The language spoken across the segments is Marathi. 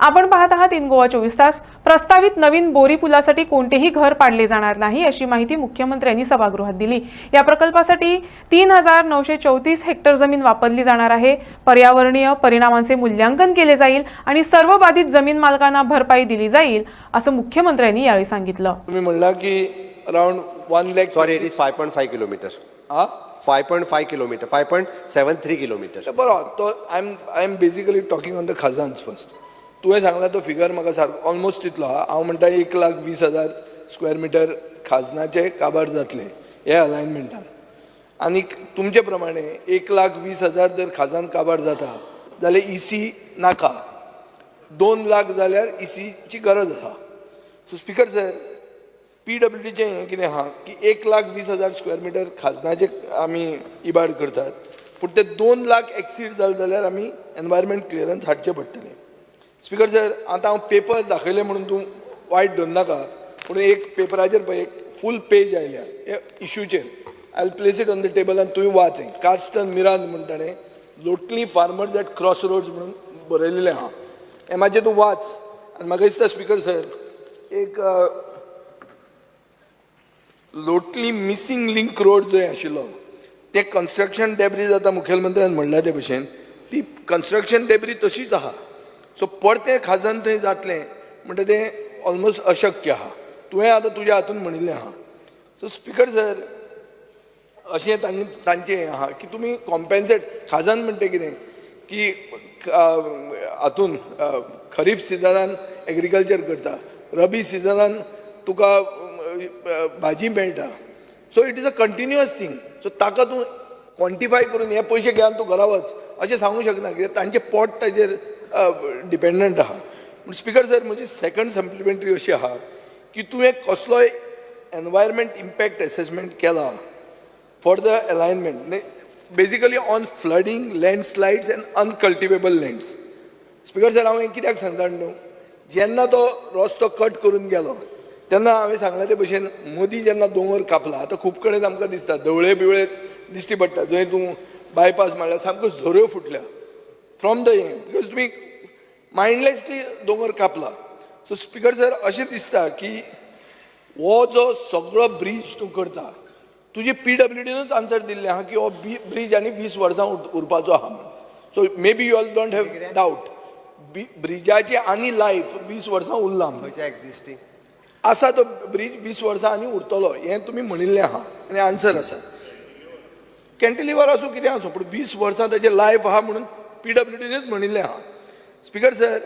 आपण पाहत आहात इन गोवा चोवीस तास. प्रस्तावित नवीन बोरी पुलासाठी कोणतेही घर पाडले जाणार नाही अशी माहिती मुख्यमंत्र्यांनी सभागृहात दिली. या प्रकल्पासाठी तीन हजार नऊशे चौतीस हेक्टर जमीन वापरली जाणार आहे. पर्यावरणीय परिणामांचे मूल्यांकन केले जाईल आणि सर्व बाधित जमीन मालकांना भरपाई दिली जाईल असं मुख्यमंत्र्यांनी यावेळी सांगितलं. तुम्ही म्हणला की around one lakh Sorry, it is 5.5 kilometer. हा? 5.5 kilometer, 5.73 kilometer. बरो तो I am I am basically talking on the खजान्स first तुवें सांगला तो फिगर म्हाका सारको ऑलमोस्ट तितलो आहा हांव म्हणटा एक लाख वीस हजार स्क्वेअर मिटर खाजनाचे काबार जातले हे अलायनमेंटान आनी तुमचे प्रमाणे एक लाख वीस हजार जर खाजान काबार जाता जाल्यार इसी नाका. दोन लाख जाल्यार इसीची गरज आसा. So speaker sir P W डीचें हें कितें आहा की एक लाख वीस हजार स्क्वेअर मिटर खाजनाचे आमी इबाड करतात पूण ते दोन लाख एक्सीड जाले जाल्यार आमी एनवायरमेंट क्लियरन्स हाडचें पडटलें. स्पिकर सर आतां हांव पेपर दाखयले म्हणून तूं वायट धरनाका पूण एक पेपराचेर पळय एक फूल पेज आयल्या हे इश्यूचेर I will place it on the table आनी तुवें वाच कार्स्टन मिरान म्हण ताणें लोटली फार्मर्स एट क्रॉस रोड्स म्हणून बरयलेलें आहा हें मातशें तूं वाच. आनी म्हाका दिसता स्पिकर सर एक लोटली मिसींग लिंक रोड जंय आशिल्लो तें कन्स्ट्रक्शन डेब्री जाता मुखेलमंत्र्यान म्हणल्या ते भशेन. ती कन्स्ट्रक्शन डेब्री तशीच आहा. सो परतें खाजन थंय जातलें. म्हणटा तें ऑलमोस्ट अशक्य आहा तुवें आतां तुज्या हातून म्हणिल्लें आहा सो स्पिकर सर अशें तां तांचें हें आहा की तुमी कॉम्पेन्सेट खाजन म्हणटा कितें की हातून खरीफ सिजनान एग्रीकल्चर करता. रबी सिजनान तुका भाजी मेळटा. So it is a continuous thing so ताका तूं क्वॉन्टिफाय करून हे पयशे घेवन तूं घरा वच अशें सांगूंक शकना कित्याक तांचें पोट ताजेर डिपेंडंट आहा पूण स्पिकर सर म्हजी सेकंड सप्लिमेंटरी अशी आहा की तुवें कसलोय एनवायरमेंट इम्पॅक्ट एसेसमेंट केला for the alignment ne- on flooding landslides landslides uncultivable lands lands. Speaker sir हांव हें कित्याक सांगता न्हू? जेन्ना तो रस्तो कट करून गेलो तेन्ना हांवें सांगला ते भशेन मोदी जेन्ना दोंगर कापला आतां खूब कडेन आमकां दिसता धवळे बिवळे दिश्टी पडटा जंय तूं बायपास मारल्या सामको झऱ्यो फुटल्या. फ्रॉम द हें बिकॉज तुमी मायंडलेसली दोंगर कापला. सो स्पिकर सर अशें दिसता की हो जो सगळो ब्रीज तूं करता तुजी पी डब्ल्यू डीनूच आन्सर दिल्लें आहा की हो बी ब्रीज आनी वीस वर्सां उर- उरपाचो आहा so maybe you all don't have doubt ब्रिजाची आनी लायफ वीस वर्सां उरला एक्झिस्टिंग आसा तो ब्रीज वीस वर्सां आनी उरतलो हें तुमी म्हणिल्लें आहा आनी आन्सर आसा कॅन्टिलिवर आसूं कितें आसूं पूण वीस वर्सां ताचें लायफ आहा म्हणून पी डब्ल्यू डीनूच म्हणिल्लें आहा स्पिकर सर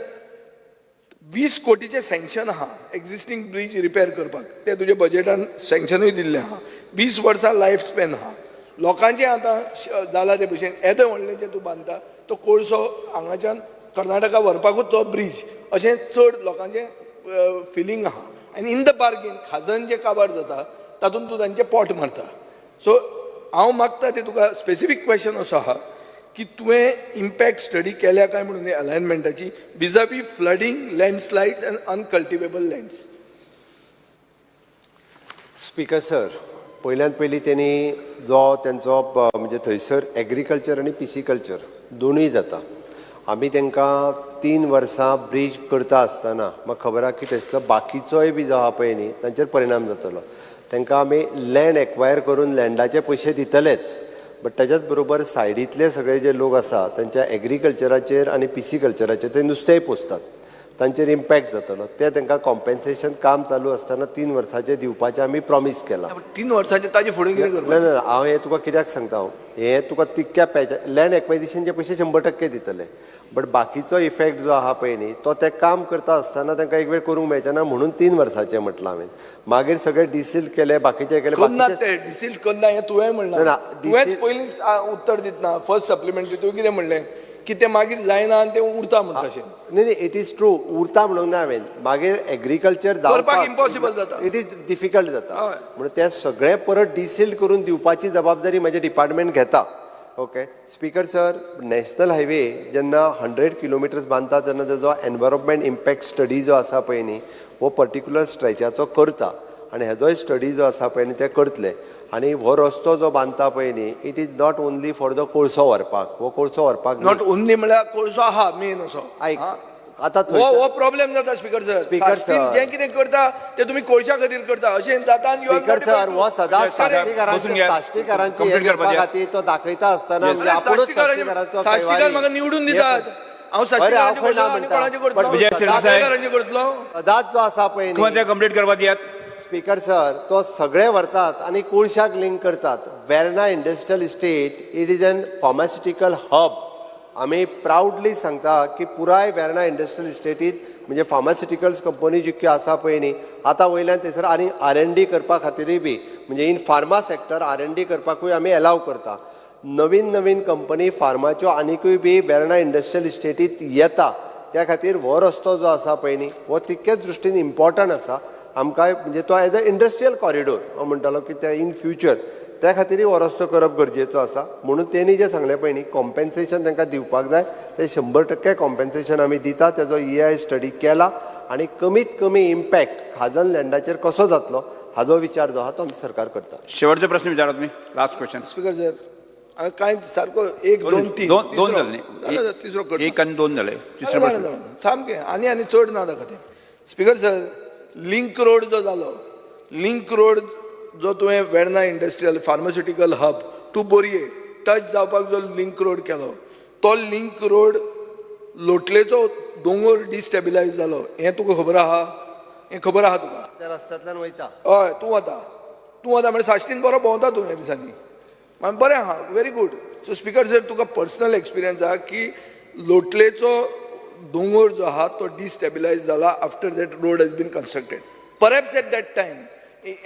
वीस कोटीचें सँक्शन आहा एक्झिस्टींग ब्रीज रिपेर करपाक. तें तुज्या बजेटान सँक्शनूय दिल्लें आहा वीस वर्सां लायफ स्पॅन आहा लोकांचें आतां जालां जाला ते भशेन. येदें व्हडलें जें तूं बांदता तो कोळसो हांगाच्यान कर्नाटका व्हरपाकूच तो ब्रीज अशें चड लोकांचें फिलींग आहा आनी इन द बार्गेन खाजन जें काबार जाता तातूंत तूं तांचें पोट मारता. सो हांव मागता ते तुका स्पेसिफीक क्वेश्चन असो आहा की तुवें इम्पॅक्ट स्टडी केल्या काय म्हणून अलायनमेंटाची विजावी flooding landslides and uncultivable lands speaker sir पयल्यान पयलीं त्यांनी जो त्यांचो म्हणजे थंयसर एग्रीकल्चर आनी पिसिकल्चर दोनूय जाता. आमी तांकां तीन वर्सां ब्रीज करता आसतना म्हाका खबर आहा की थंयसलो बाकीचोय बी जो आहा पळय न्ही तांचेर परिणाम जातलो. तांकां आमी लँड एक्वायर करून लँडाचे पयशे दितलेच. बट त्याच्याच बरोबर सायडीतले सगळे जे लोक आसा तांच्या एग्रीकल्चराचेर आनी पिसिकल्चराचेर ते नुस्तेंय पोसतात. तांचेर इम्पॅक्ट जातलो ते तांकां कॉम्पेन्सेशन काम चालू आसतना तीन वर्सांचें दिवपाचें आमी प्रॉमीस केलां. तीन वर्सांचे ताजे फुडें कितें ना करपाक ना हांव हें तुका कित्याक सांगता हांव हें तुका तितक्या पॅचा लँड एक्वायजिशनचे पयशे शंबर टक्के दितले. बट बाकीचो इफेक्ट जो आहा पळय न्ही तो ते काम करता आसतना तांकां एक वेळ करूंक मेळचे ना म्हणून तीन वर्साचें म्हटलां हांवें. मागीर सगळे डिसील केले बाकीचे केले ते डिसील्ड करना हें तुवें म्हणलां. ना, तुवेंच डिसील- पयलींच आ, उत्तर दितना फर्स्ट सप्लिमेंटरी तुवें कितें म्हणलें? की तें मागीर जायना आनी तें उरता म्हणटा अशें नाही नाही इट इज ट्रू उरता म्हणूंक ना हांवें मागीर एग्रीकल्चर करपाक impossible जाता. इट इज डिफिकल्ट जाता. हय. म्हणून ते सगळे परत डिसील्ड करून दिवपाची जबाबदारी म्हजें डिपार्टमेंट घेता. Okay speaker sir national highway जेन्ना हंड्रेड किलोमिटर्स बांदता तेन्ना तेजो एनवायरमेंट इम्पॅक्ट स्टडी जो आसा पळय न्ही हो पर्टिक्युलर स्ट्रेचाचो करता. आनी हेजोय स्टडी जो आसा पळय न्ही ते करतले आनी हो रस्तो जो बांदता पळय न्ही it is not only for the कोळसो व्हरपाक हो कोळसो व्हरपाक न्ही. नॉट ओन्ली म्हळ्यार कोळसो आहा मेन असो ऐक हा? आतां हो थंयसर- हो प्रॉब्लेम जाता स्पीकर सर साश्टीन sir. जें कितें करता तें तुमी कोळशा खातीर करता अशें जाता स्पीकर सर हो सदांच साश्टीकारांची हे. करपा खातीर तो दाखयता आसतना म्हणजे आपुणूच साश्टीकारांचे- साश्टीकार. म्हाका निवडून दितात. हांव साश्टीकारांचे करतलो. कोणाचे सदांच जो आसा पळय कंप्लीट करपाक दियात स्पीकर सर तो सगळे व्हरतात आणि कोळशाक लिंक करतात. Verna industrial estate it is an pharmaceutical hub आमी प्राऊडली सांगता की पुराय वेर्णा इंडस्ट्रियल इस्टेटीत म्हणजे फार्मास्युटिकल्स कंपनी जितक्यो आसा पळय न्ही आतां वयल्यान थंयसर आनी आर एन डी करपा खातीरूय बी म्हणजे in pharma sector R and D करपाकूय आमी एलाव करता. नवीन नवीन कंपनी फार्माच्यो आनिकूय बी वेर्णा इंडस्ट्रियल इस्टेटीत येता. त्या खातीर हो रस्तो जो आसा पळय न्ही हो तितकेच दृश्टीन इम्पॉर्टंट आसा. आमकां म्हणजे तो एज अ इंडस्ट्रियल कॉरिडोर हांव म्हणटालो की ते इन फ्युचर त्या खातीरय हो रस्तो करप गरजेचो आसा. म्हणून तेणी जें सांगलें पळय न्ही कॉम्पेन्सेशन तांकां दिवपाक जाय. ते शंबर टक्के कॉम्पेन्सेशन आमी दिता तेजो ई आय स्टडी केला आनी कमीत कमी इम्पॅक्ट खाजन लँडाचेर कसो जातलो हाजो विचार जो आहा तो आमचो सरकार करता. शेवटचे प्रश्न विचारा तुम्ही लास्ट क्वेश्चन स्पीकर सर हांवें कांय सारको एक दोन तीन. दोन तिसरो. जालें, तिसरो. एक आनी दोन तिसरे जालें, जालें. सामकें आनी आनी चड ना ताका तें. स्पीकर सर लिंक रोड जो जालो लिंक रोड जो तुवें Verna industrial pharmaceutical hub to Borim touch जावपाक जो लिंक रोड केलो तो लिंक रोड लोटलेचो दोंगर डिस्टेबिलायज जालो हें तुका खबर आहा? हें खबर आहा तुका? त्या रस्त्यांतल्यान वयता. हय तूं वता. तूं वता म्हणजे साश्टीन बरो भोंवता तूं ह्या दिसांनी. बरें आहा very good so speaker sir तुका पर्सनल एक्सपिरियन्स आहा की लोटलेचो दोंगर जो आहा तो डिस्टेबिलायज जाला after that road has been constructed perhaps at that time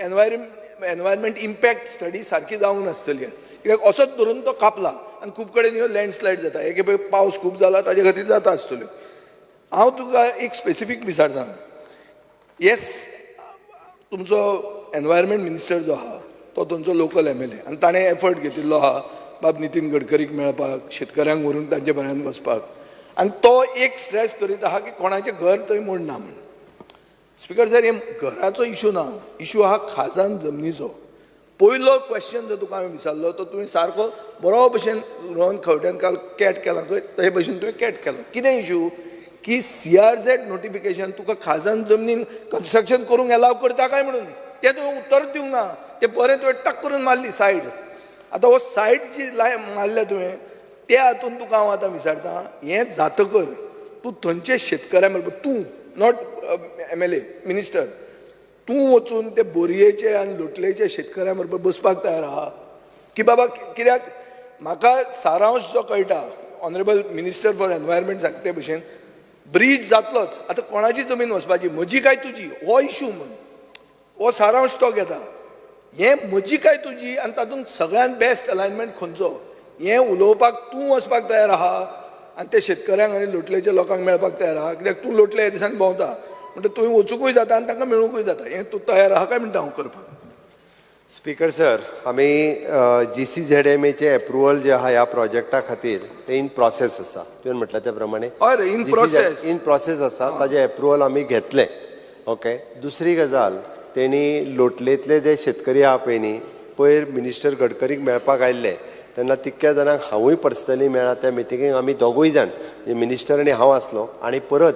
environment environment impact study सारकी जावंक नासतली कित्याक असोच धरून तो कापला आनी खूब कडेन ह्यो लँडस्लायड जाता. एक पळय पावस खूब जाला ताजे खातीर जाता आसतल्यो हांव तुका एक स्पेसिफीक विचारतां. येस तुमचो एनवायरमेंट मिनिस्टर जो आहा तो तुमचो लोकल एम एल ए आनी ताणें एफर्ट घेतिल्लो आहा बाब नितीन गडकरीक मेळपाक शेतकऱ्यांक व्हरून तांचे पर्यंत वचपाक आनी तो एक स्ट्रेस करीत आहा की कोणाचें घर थंय मोडना म्हणून. स्पीकर सर हे घराचो इशू ना. इशू आहा खाजान जमनीचो. पयलो क्वेश्चन जर तुका हांवें विचारलो तो तुवें सारको बरो भशेन रोहन खंवट्यान काल कॅट केला खंय तशे भशेन तुवें कॅट केलो. कितें इशू की सी आर झेड नोटिफिकेशन तुका खाजान जमनीन कन्स्ट्रक्शन करूंक अलाव करता काय म्हणून? तें तुवें उत्तर दिवंक ना. तें बरें तुवें टक करून मारली सायड आतां हो सायड जी लाय मारल्या तुवें ते हातून तुका हांव आतां विचारतां? हें जातकर तूं थंयचे शेतकऱ्या बरोबर तूं not M L A minister तूं वचून ते बोरयेचे आनी लोटलेचे शेतकऱ्यां बरोबर बसपाक तयार आहा. की बाबा कित्याक? म्हाका सारांश जो कळटा ऑनरेबल मिनिस्टर फॉर एनवायरमेंट सांगते भशेन ब्रीज जातलोच. आतां कोणाची जमीन वचपाची? म्हजी काय तुजी? हो इशू म्हण. हो सारांश तो घेता. हें म्हजी काय तुजी? आनी तातूंत सगळ्यांत बेस्ट अलायनमेंट खंयचो? हें उलोवपाक तूं वचपाक तयार आहा आनी ते शेतकऱ्यांक आनी लोटलेच्या लोकांक मेळपाक तयार आहा. कित्याक तूं लोटले ह्या दिसांनी भोंवता. म्हणटा तुवें वचूंकूय जाता आनी तांकां मेळूंकूय जाता. हें तूं तयार आहा काय म्हणटा हांव करपाक? स्पीकर सर आमी जी सी झेड एम एचे एप्रुवल जे आहा ह्या प्रोजेक्टा खातीर ते इन प्रोसेस आसा. तुवें म्हटलं त्या प्रमाणे. in process. इन प्रोसेस आसा ताजे एप्रुवल आमी घेतले. ओके? दुसरी गजाल तेणी लोटलेंतले जे शेतकरी आहा पळय न्ही पयर मिनिस्टर गडकरीक मेळपाक आयिल्ले. तेन्ना तितक्या जाणांक हांवूय पर्सनली मेळ्ळा त्या मिटिंगेक आमी दोगूय जाण. मिनिस्टर आनी हांव आसलो. आनी परत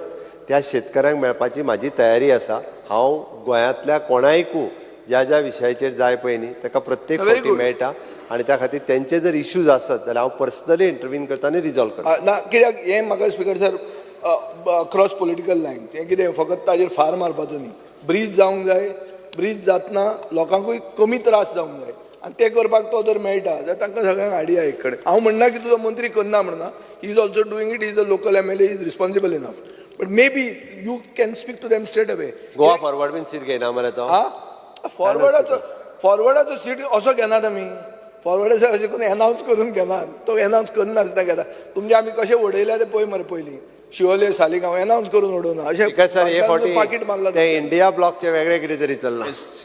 त्या शेतकऱ्यांक मेळपाची म्हाजी तयारी आसा. हांव गोंयांतल्या कोणायकू ज्या ज्या विशयाचेर जाय पळय न्ही ताका प्रत्येक फावटी. मेळटा. आनी त्या खातीर तेंचे जर इश्यूज आसत जाल्यार हांव पर्सनली इंटरव्हीन करता आनी रिजॉल्व करता ना कित्याक हें म्हाका speaker sir across political lines हें कितें फकत ताजेर फार मारपाचो न्ही. ब्रीज जावंक जाय. ब्रीज जातना लोकांकूय कमी त्रास जावंक जाय. आनी ते करपाक तो जर मेळटा जाल्यार तांकां सगळ्यांक आयडिया एक कडेन हांव म्हणना की तुजो मंत्री करना म्हणना he is also doing it is a local M L A is responsible enough but maybe you can speak to them straight away Goa Forward bin seat घेयना मरे तो हा फॉरवर्डाचो फॉरवर्डाचो सीट असो घेनात आमी. फॉरवर्डाचो अशें करून एनावन्स करून घेनात. तो एनावन्स करनासतना घेता. तुमचे आमी कशे उडयल्या ते पळय मरे पयलीं. शिवोले सालिगांव एनावन्स करून उडोवना. अशें पाकीट मारला ते इंडिया ब्लॉकचे वेगळे कितें तरी चल्ला